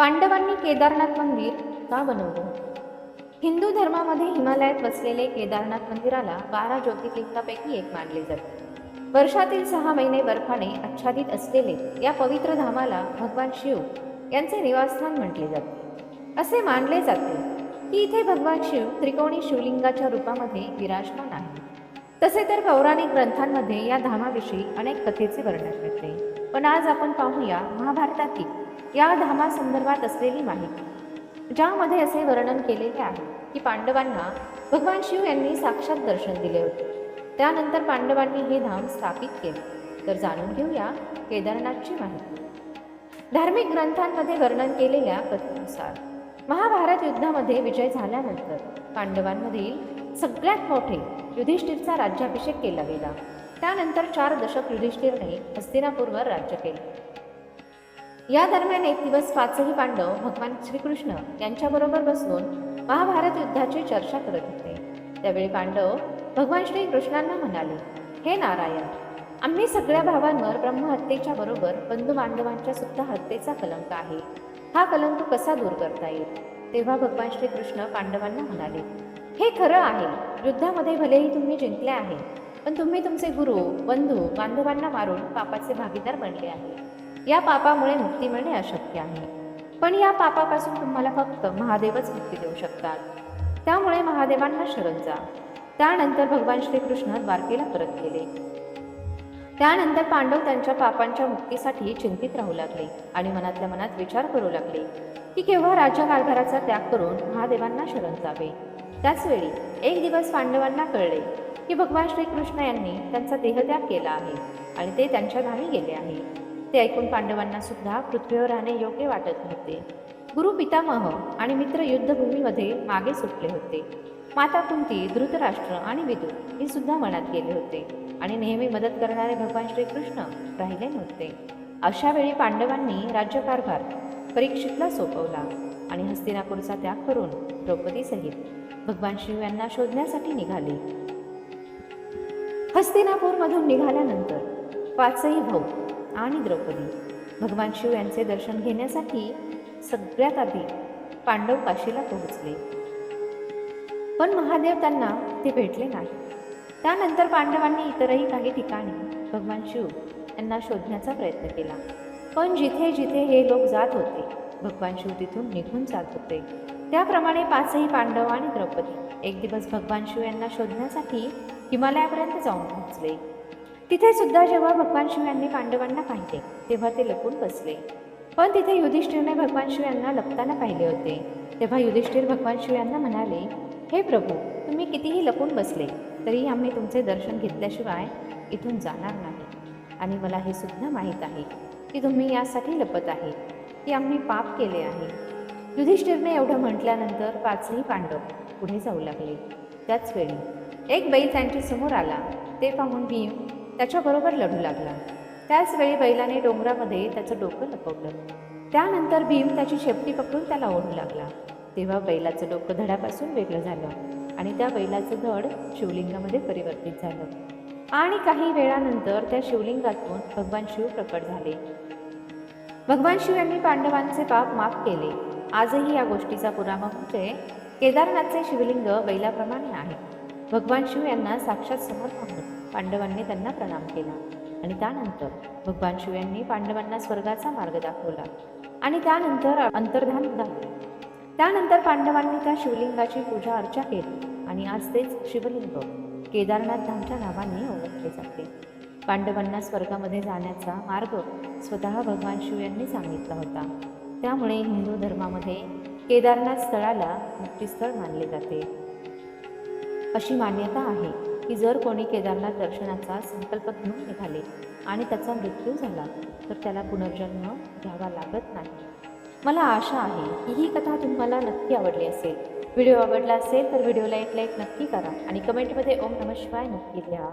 पांडवांनी केदारनाथ मंदिर का बनवलं? हिंदू धर्मामध्ये हिमालयात वसलेले केदारनाथ मंदिराला बारा ज्योतिर्लिंगापैकी एक मानले जाते. वर्षातील सहा महिने बर्फाने आच्छादित असलेले या पवित्र धामाला भगवान शिव यांचे निवासस्थान म्हटले जाते. असे मानले जाते की इथे भगवान शिव त्रिकोणी शिवलिंगाच्या रूपामध्ये विराजमान आहे तसे तर पौराणिक ग्रंथांमध्ये या धामाविषयी अनेक कथेचे वर्णन मिळते. पण आज आपण पाहूया महाभारतातील या धामासंदर्भात असलेली माहिती ज्यामध्ये असे वर्णन केलेले आहे की पांडवांना भगवान शिव यांनी साक्षात दर्शन दिले होते. त्यानंतर पांडवांनी हे धाम स्थापित केले. तर जाणून घेऊया केदारनाथची माहिती. धार्मिक ग्रंथांमध्ये वर्णन केलेल्या कथेनुसार महाभारत युद्धामध्ये विजय झाल्यानंतर पांडवांमधील सगळ्यात मोठे युधिष्ठिरचा राज्याभिषेक केला गेला. त्यानंतर चार दशक युधिष्ठिरने हस्तिनापूरवर राज्य केले. या दरम्यान एक दिवस पाचही पांडव भगवान श्रीकृष्ण यांच्याबरोबर बसून महाभारत युद्धाची चर्चा करत होते. त्यावेळी पांडव भगवान श्रीकृष्णांना म्हणाले हे नारायण आम्ही सगळ्या भावांवर ब्रह्महत्येच्या बरोबर बंधू बांधवांच्या सुद्धा हत्येचा कलंक आहे. हा कलंक कसा दूर करता येईल? तेव्हा भगवान श्रीकृष्ण पांडवांना म्हणाले हे खरं आहे. युद्धामध्ये भलेही तुम्ही जिंकले आहे पण तुम्ही तुमचे गुरु बंधू बांधवांना मारून पापाचे भागीदार बनले आहे. या पापामुळे मुक्ती मिळणे अशक्य आहे. पण या पापापासून तुम्हाला फक्त महादेवच मुक्ती देऊ शकतात. त्यामुळे महादेवांना शरण जा. त्यानंतर भगवान श्रीकृष्ण द्वारकेला परत गेले. त्यानंतर पांडव त्यांच्या पापांच्या मुक्तीसाठी चिंतित राहू लागले आणि मनातल्या मनात विचार करू लागले की केव्हा राज्य कारभाराचा त्याग करून महादेवांना शरण जावे. त्याचवेळी एक दिवस पांडवांना कळले की भगवान श्रीकृष्ण यांनी त्यांचा देहत्याग केला आहे आणि ते त्यांच्या धामी गेले आहे. ते ऐकून पांडवांना सुद्धा पृथ्वीवर राहणे योग्य वाटत नव्हते. गुरु पितामह आणि मित्र युद्धभूमीमध्ये मागे सुटले होते. माता कुंती धृतराष्ट्र आणि विदू हे सुद्धा मनात गेले होते आणि नेहमी मदत करणारे भगवान श्रीकृष्ण राहिले नव्हते. अशा वेळी पांडवांनी राज्यकारभार परीक्षितला सोपवला आणि हस्तिनापूरचा त्याग करून द्रौपदीसहित भगवान शिव यांना शोधण्यासाठी निघाले. हस्तिनापूरमधून निघाल्यानंतर पाचही भाऊ आणि द्रौपदी भगवान शिव यांचे दर्शन घेण्यासाठी सगळ्यात आधी पांडव काशीला पोहोचले. पण महादेव त्यांना ते भेटले नाही. त्यानंतर पांडवांनी इतरही काही ठिकाणी भगवान शिव यांना शोधण्याचा प्रयत्न केला. पण जिथे जिथे हे लोक जात होते भगवान शिव तिथून निघून जात होते. त्याप्रमाणे पाचही पांडव आणि द्रौपदी एक दिवस भगवान शिव यांना शोधण्यासाठी हिमालयापर्यंत जाऊन पोहोचले. तिथे सुद्धा जेव्हा भगवान शिव यांनी पांडवांना पाहिले तेव्हा ते लपून बसले. पण तिथे युधिष्ठिरने भगवान शिव यांना लपताना पाहिले होते. तेव्हा युधिष्ठिर भगवान शिव यांना म्हणाले हे प्रभू तुम्ही कितीही लपून बसले तरी आम्ही तुमचे दर्शन घेतल्याशिवाय इथून जाणार नाही. आणि मला हे सुद्धा माहीत आहे की तुम्ही यासाठी लपत आहे की आम्ही पाप केले आहे. युधिष्ठिरने एवढं म्हटल्यानंतर पाचही पांडव पुढे जाऊ लागले. त्याच वेळी एक बैल त्यांच्यासमोर आला. ते पाहून भीम त्याच्याबरोबर लढू लागला. त्याचवेळी बैलाने डोंगरामध्ये त्याचं डोकं लपवलं. त्यानंतर भीम त्याची शेपटी पकडून त्याला ओढू लागला. तेव्हा बैलाचं डोकं धडापासून वेगळं झालं आणि त्या बैलाचं धड शिवलिंगामध्ये परिवर्तित झालं. आणि काही वेळानंतर त्या शिवलिंगातून भगवान शिव प्रकट झाले. भगवान शिव यांनी पांडवांचे पाप माफ केले. आजही या गोष्टीचा पुरावा म्हणजे केदारनाथचे शिवलिंग बैलाप्रमाणे आहे. भगवान शिव यांना साक्षात समोर पाहून पांडवांनी त्यांना प्रणाम केला. आणि त्यानंतर भगवान शिव यांनी पांडवांना स्वर्गाचा मार्ग दाखवला. आणि त्यानंतर अंतर्धान झाले. त्यानंतर पांडवांनी त्या शिवलिंगाची पूजा अर्चा केली. आणि आज तेच शिवलिंग केदारनाथ धामच्या नावाने ओळखले जाते. पांडवांना स्वर्गामध्ये जाण्याचा मार्ग स्वतः भगवान शिव यांनी सांगितला होता. त्यामुळे हिंदू धर्मामध्ये केदारनाथ स्थळाला मुक्तीस्थळ मानले जाते. अशी मान्यता आहे की जर कोणी केदारनाथ दर्शनाचा संकल्प घेऊन निघाले आणि त्याचा मृत्यू झाला तर त्याला पुनर्जन्म घ्यावा लागत नाही. मला आशा आहे की ही कथा तुम्हाला नक्की आवडली असेल. व्हिडिओ आवडला असेल तर व्हिडिओला एक लाईक नक्की करा आणि कमेंटमध्ये ओम नमः शिवाय नक्की लिहा.